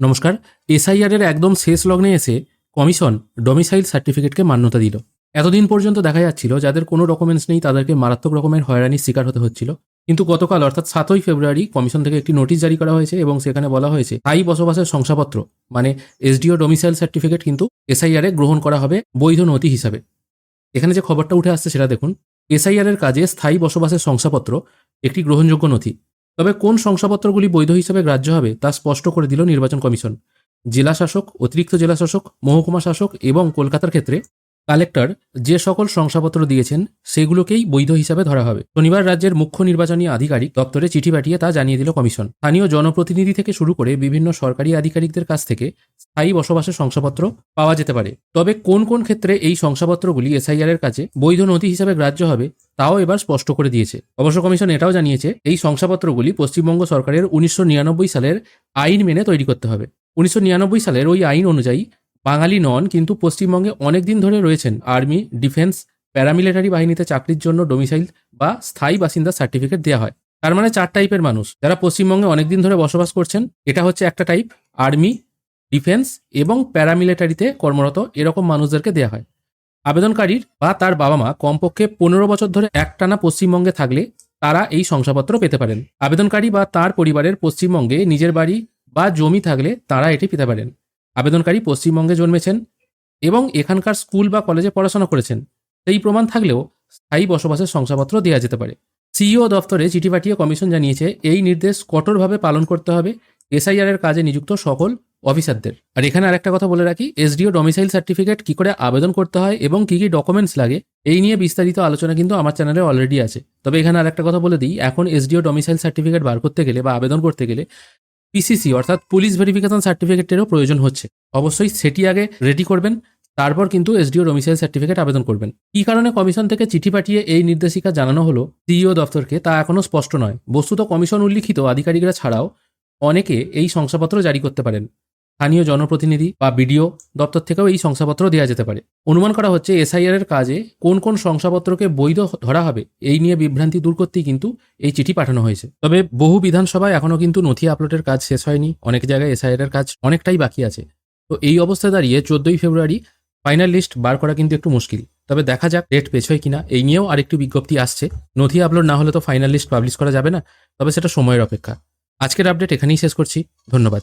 নমস্কার এসআইআর এর একদম শেষ লগ্নে এসে কমিশন ডোমিসাইল সার্টিফিকেটকে মান্যতা দিল। এতদিন পর্যন্ত দেখা যাচ্ছিল যাদের কোনো ডকুমেন্টস নেই তাদেরকে মারাত্মক রকমের হয়রানির শিকার হতে হচ্ছিল। কিন্তু গতকাল অর্থাৎ সাতই ফেব্রুয়ারি কমিশন থেকে একটি নোটিশ জারি করা হয়েছে এবং সেখানে বলা হয়েছে, স্থায়ী বসবাসের শংসাপত্র মানে এসডিও ডোমিসাইল সার্টিফিকেট কিন্তু এসআইআর এ গ্রহণ করা হবে বৈধ নথি হিসাবে। এখানে যে খবরটা উঠে আসছে সেটা দেখুন এসআইআর এর কাজে স্থায়ী বসবাসের শংসাপত্র একটি গ্রহণযোগ্য নথি। তবে কোন শংসাপত্রগুলি বৈধ হিসেবে গ্রাহ্য হবে তা স্পষ্ট করে দিল নির্বাচন কমিশন। জেলা শাসক অতিরিক্ত জেলা শাসক মহকুমা শাসক এবং কলকাতার ক্ষেত্রে কালেক্টর যে সকল শংসাপত্র দিয়েছেন, সেগুলোকেই বৈধ হিসাবে ধরা হবে। শনিবার রাজ্যের মুখ্য নির্বাচনী আধিকারিক দপ্তরে চিঠি পাঠিয়ে তা জানিয়ে দিল কমিশন। স্থানীয় জনপ্রতিনিধি থেকে শুরু করে বিভিন্ন সরকারি আধিকারিকদের কাছ থেকে স্থায়ী বসবাসের শংসাপত্র পাওয়া যেতে পারে। তবে কোন কোন ক্ষেত্রে এই শংসাপত্রগুলি এসআইআর এর কাছে বৈধ নথি হিসাবে গ্রাহ্য হবে, তাও এবার স্পষ্ট করে দিয়েছে। অবশ্য কমিশন এটাও জানিয়েছে, এই শংসাপত্রগুলি পশ্চিমবঙ্গ সরকারের উনিশশো নিরানব্বই সালের আইন মেনে তৈরি করতে হবে। উনিশশো নিরানব্বই সালের ওই আইন অনুযায়ী বাঙালি নন, কিন্তু পশ্চিমবঙ্গে অনেক দিন ধরে রয়েছেন আর্মি, ডিফেন্স, প্যারামিলিটারি বাহিনীতে চাকরির জন্য ডোমিসাইল বা স্থায়ী বাসিন্দা সার্টিফিকেট দেওয়া হয়। তার মানে চার টাইপের মানুষ। যারা পশ্চিমবঙ্গে অনেকদিন ধরে বসবাস করছেন, এটা হচ্ছে একটা টাইপ আর্মি, ডিফেন্স এবং প্যারামিলিটারিতে কর্মরত এরকম মানুষদেরকে দেওয়া হয়। আবেদনকারীর বা তার বাবা মা কমপক্ষে পনেরো বছর ধরে একটানা পশ্চিমবঙ্গে থাকলে তারা এই শংসাপত্র পেতে পারেন। আবেদনকারী বা তার পরিবারের পশ্চিমবঙ্গে নিজের বাড়ি বা জমি থাকলে তারা এটি পেতে পারেন। আবেদনকারী পশ্চিমবঙ্গে জন্মেছেন এবং এখানকার স্কুল বা কলেজে পড়াশোনা করেছেন। সেই প্রমাণ থাকলেও স্থায়ী বসবাসের শংসাপত্র দেওয়া যেতে পারে। সিইও দপ্তরে চিঠি পাঠিয়ে কমিশন জানিয়েছে, এই নির্দেশ কঠোরভাবে পালন করতে হবে এসআইআর এর কাজে নিযুক্ত সকল অফিসারদের। আর এখানে আরেকটা কথা বলে রাখি, এসডিও ডোমিসাইল সার্টিফিকেট কি করে আবেদন করতে হয় এবং কি কি ডকুমেন্টস লাগে, এই নিয়ে বিস্তারিত আলোচনা কিন্তু আমার চ্যানেলে অলরেডি আছে। তবে এখানে আরেকটা কথা বলে দিই, এখন এসডিও ডোমিসাইল সার্টিফিকেট বার করতে গেলে বা আবেদন করতে গেলে পিসিসি অর্থাৎ পুলিশ ভেরিফিকেশন সার্টিফিকেটেরও প্রয়োজন হচ্ছে। অবশ্যই সেটি আগে রেডি করবেন, তারপর কিন্তু এসডিও ডোমিসাইল সার্টিফিকেট আবেদন করবেন। কি কারণে কমিশন থেকে চিঠি পাঠিয়ে এই নির্দেশিকা জানানো হলো সিইও দপ্তরকে তা এখনও স্পষ্ট নয়। বস্তুত কমিশন উল্লিখিত আধিকারিকরা ছাড়াও অনেকে এই শংসাপত্র জারি করতে পারেন। স্থানীয় জনপ্রতিনিধি বা বিডিও দপ্তর থেকেও এই শংসাপত্র দেওয়া যেতে পারে। অনুমান করা হচ্ছে এসআইআর এর কাজে কোন কোন শংসাপত্রকে বৈধ ধরা হবে, এই নিয়ে বিভ্রান্তি দূর করতেই কিন্তু এই চিঠি পাঠানো হয়েছে। তবে বহু বিধানসভায় এখনও কিন্তু নথি আপলোডের কাজ শেষ হয়নি, অনেক জায়গায় এসআইআর এর কাজ অনেকটাই বাকি আছে। তো এই অবস্থায় দাঁড়িয়ে চোদ্দই ফেব্রুয়ারি ফাইনাল লিস্ট বার করা কিন্তু একটু মুশকিল। তবে দেখা যাক ডেট পেছোয় কিনা, এই নিয়েও আরেকটু বিজ্ঞপ্তি আসছে। নথি আপলোড না হলে তো ফাইনাল লিস্ট পাবলিশ করা যাবে না, তবে সেটা সময়ের অপেক্ষা। আজকের আপডেট এখানেই শেষ করছি, ধন্যবাদ।